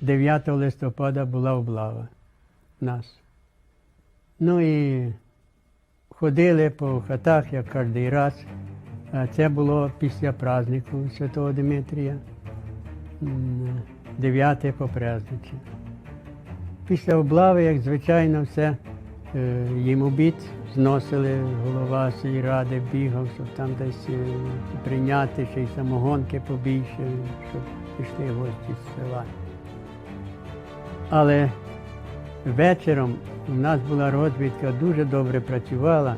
9 листопада була облава нас. Ну і ходили по хатах, як кожен раз. Це було після празднику Святого Дмитрія, 9 по праздниці. Після облави, як звичайно, все е, їм обід зносили, голова сільради бігав, щоб там десь е, прийняти ще й самогонки побільше, щоб пішли гості з села. Але вечором у нас була розвідка, дуже добре працювала.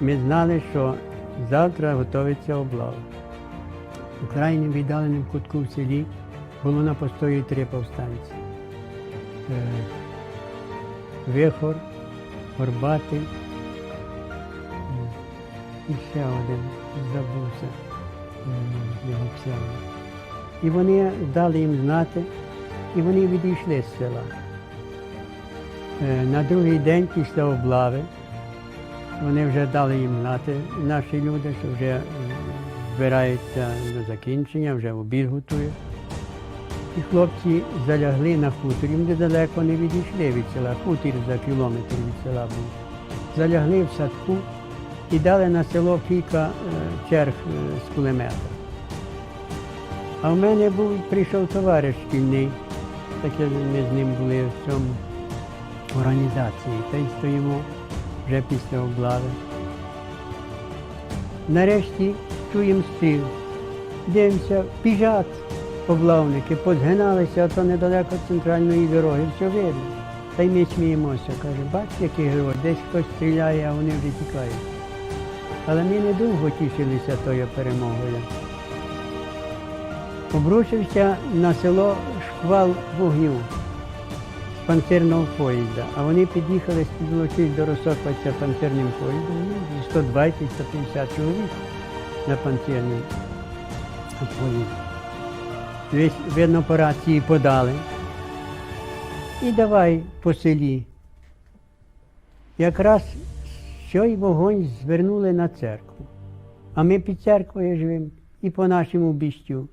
Ми знали, що завтра готується облава. У крайнім віддаленому кутку в селі було на постої три повстанці. Е, Вихор, Горбатий і ще один забувся його псевдо. І вони дали їм знати, і вони відійшли з села. Е, На другий день після облави вони вже дали їм знати, наші люди, що вже збираються до закінчення, вже обід готують. І хлопці залягли на хутор, їм недалеко не відійшли від села, хутір за кілометр від села був. Залягли в садку і дали на село кілька е, черг е, з кулемета. А в мене був, прийшов товариш шкільний, таке ми з ним були в цьому організації, та й стоїмо вже після облави. Нарешті чуємо спів. Дивимося, біжать облавники, позгиналися, а то недалеко центральної дороги, все видно. Та й ми сміємося, каже, бачите, який герой, десь хтось стріляє, а вони вже тікають. Але ми недовго тішилися тою перемогою. Обрушився на село шквал вогню з панцирного поїзда, а вони під'їхали з до Росокваця панцирним поїздом, ну, 120-150 чоловік на панцирному поїзді. Весь, видно, по рації подали. І давай по селі. Якраз цей вогонь звернули на церкву. А ми під церквою живемо і по нашому біщу.